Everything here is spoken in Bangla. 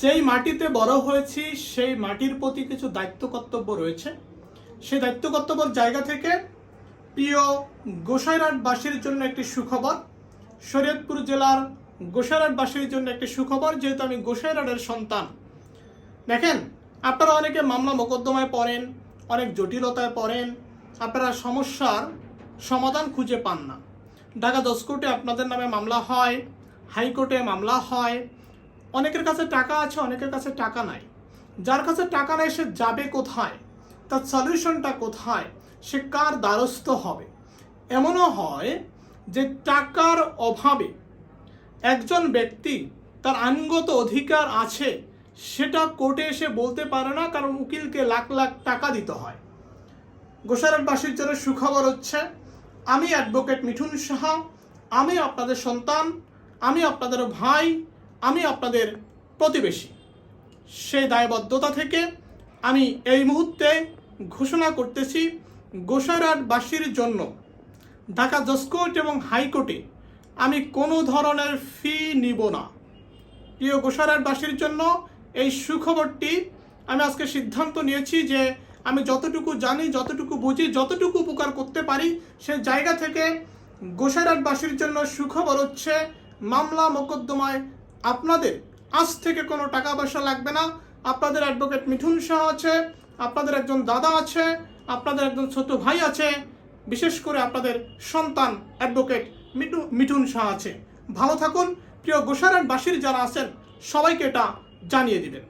যেই মাটিতে বড় হয়েছি, সেই মাটির প্রতি কিছু দায়িত্ব কর্তব্য রয়েছে। সেই দায়িত্ব কর্তব্যর জায়গা থেকে প্রিয় গোসাইরাটবাসীর জন্য একটি সুখবর। শরীয়তপুর জেলার গোসাইরাটবাসীর জন্য একটি সুখবর, যেহেতু আমি গোসাইরাটের সন্তান। দেখেন, আপনারা অনেকে মামলা মোকদ্দমায় পড়েন, অনেক জটিলতায় পড়েন, আপনারা সমস্যার সমাধান খুঁজে পান না। ঢাকা দশ কোর্টে আপনাদের নামে মামলা হয়, হাইকোর্টে মামলা হয় অনেকের কাছে টাকা আছে, অনেকের কাছে টাকা নাই। যার কাছে টাকা নাই, সে যাবে কোথায়? তার সলিউশনটা কোথায়? সে কার দ্বারস্থ হবে? এমনও হয় যে টাকার অভাবে একজন ব্যক্তি তার আইনগত অধিকার আছে, সেটা কোর্টে এসে বলতে পারে না, কারণ উকিলকে লাখ লাখ টাকা দিতে হয়। গোসারাটবাসীর জন্য সুখবর হচ্ছে, আমি অ্যাডভোকেট মিঠুন সাহা, আমি আপনাদের সন্তান, আমি আপনাদের ভাই আমি আপনাদের প্রতিবেশী। সেই দায়বদ্ধতা থেকে আমি এই মুহূর্তে ঘোষণা করতেছি গোসারাটবাসীর জন্য। ঢাকা জজকোর্ট এবং হাইকোর্টে আমি কোনো ধরনের ফি নিব না। প্রিয় গোসারাটবাসীর জন্য এই সুখবরটি আমি আজকে সিদ্ধান্ত নিয়েছি যে আমি যতটুকু জানি, যতটুকু বুঝি, যতটুকু উপকার করতে পারি, সে জায়গা থেকে গোসারাটবাসীর জন্য সুখবর হচ্ছে মামলা মোকদ্দমায় আপনাদের আজ থেকে কোনো টাকা পয়সা লাগবে না। আপনাদের অ্যাডভোকেট মিঠুন শাহ আছে, আপনাদের একজন দাদা আছে, আপনাদের একজন ছোট ভাই আছে, বিশেষ করে আপনাদের সন্তান অ্যাডভোকেট মিঠু মিঠুন শাহ আছে। ভালো থাকুন। প্রিয় গোসারাটবাসীর যারা আছেন, সবাইকে এটা জানিয়ে দিবেন।